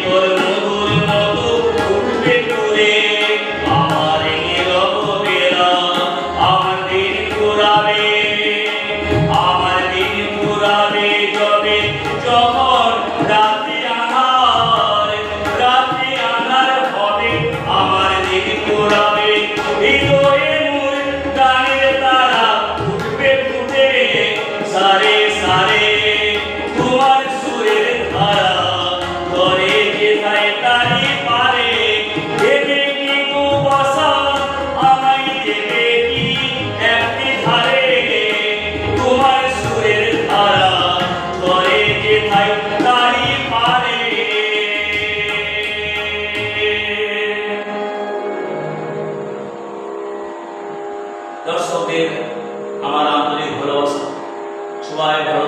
Thank you. দর্শকদের আমার আন্তরিক ভালোবাসা সবাই ভালো